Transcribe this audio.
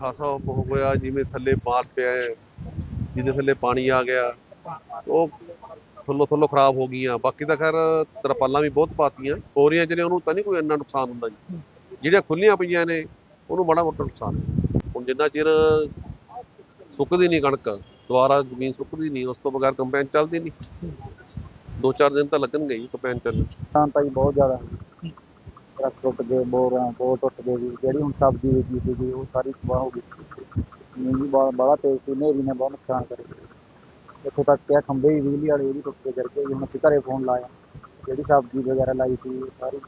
ਸਾਹਿਬ ਹੋ ਜਿਵੇਂ ਥੱਲੇ ਮਾਲ ਪਿਆ ਹੈ ਜਿਹਦੇ ਥੱਲੇ ਪਾਣੀ ਆ ਗਿਆ, ਉਹ ਥੱਲੋਂ ਥੱਲੋਂ ਖਰਾਬ ਹੋ ਗਈਆਂ। ਬਾਕੀ ਤਾਂ ਖੈਰ ਤਰਪਾਲਾਂ ਵੀ ਬਹੁਤ ਪਾਤੀਆਂ। ਪੋਰੀਆਂ ਜਿਹੜੇ ਉਹਨੂੰ ਤਾਂ ਨਹੀਂ ਕੋਈ ਇੰਨਾ ਨੁਕਸਾਨ ਹੁੰਦਾ ਜੀ। ਜਿਹੜੀਆਂ ਖੁੱਲੀਆਂ ਪਈਆਂ ਨੇ, ਉਹਨੂੰ ਬੜਾ ਮੋਟਾ ਨੁਕਸਾਨ ਹੁਣ ਜਿੰਨਾ ਚਿਰ ਸੁੱਕਦੀ ਨਹੀਂ ਕਣਕ, ਦੁਬਾਰਾ ਜ਼ਮੀਨ ਸੁੱਕਦੀ ਨਹੀਂ, ਉਸ ਤੋਂ ਬਗੈਰ ਕੰਪੈਨ ਚੱਲਦੀ ਨਹੀਂ। ਦੋ ਚਾਰ ਦਿਨ ਤਾਂ ਲੱਗਣਗੇ ਹੀ ਕੰਪੈਨ ਚੱਲਣ। ਨੁਕਸਾਨ ਤਾਂ ਬਹੁਤ ਜ਼ਿਆਦਾ। ਟਰੱਕ ਟੁੱਟ ਗਏ ਬੋਰਾਂ ਬੋਰ ਟੁੱਟ ਗਏ ਜੀ ਜਿਹੜੀ ਹੁਣ ਸਬਜ਼ੀ ਵੇਚੀ ਸੀਗੀ ਉਹ ਸਾਰੀ ਤਬਾਹ ਹੋ ਗਈ। ਮੀਂਹ ਵੀ ਬੜਾ ਤੇਜ਼ ਸੀ ਹਨੇਰੀ ਨੇ ਬਹੁਤ ਨੁਕਸਾਨ ਕਰਿਆ। ਇੱਥੋਂ ਤੱਕ ਕਿ ਖੰਭੇ ਵੀ ਬਿਜਲੀ ਵਾਲੇ ਉਹ ਵੀ ਟੁੱਟ ਕੇ ਗਿਰ ਗਏ ਜੀ ਹੁਣ ਅਸੀਂ ਘਰੇ ਫੋਨ ਲਾਇਆ। ਜਿਹੜੀ ਸਬਜ਼ੀ ਵਗੈਰਾ ਲਾਈ ਸੀ ਸਾਰੀ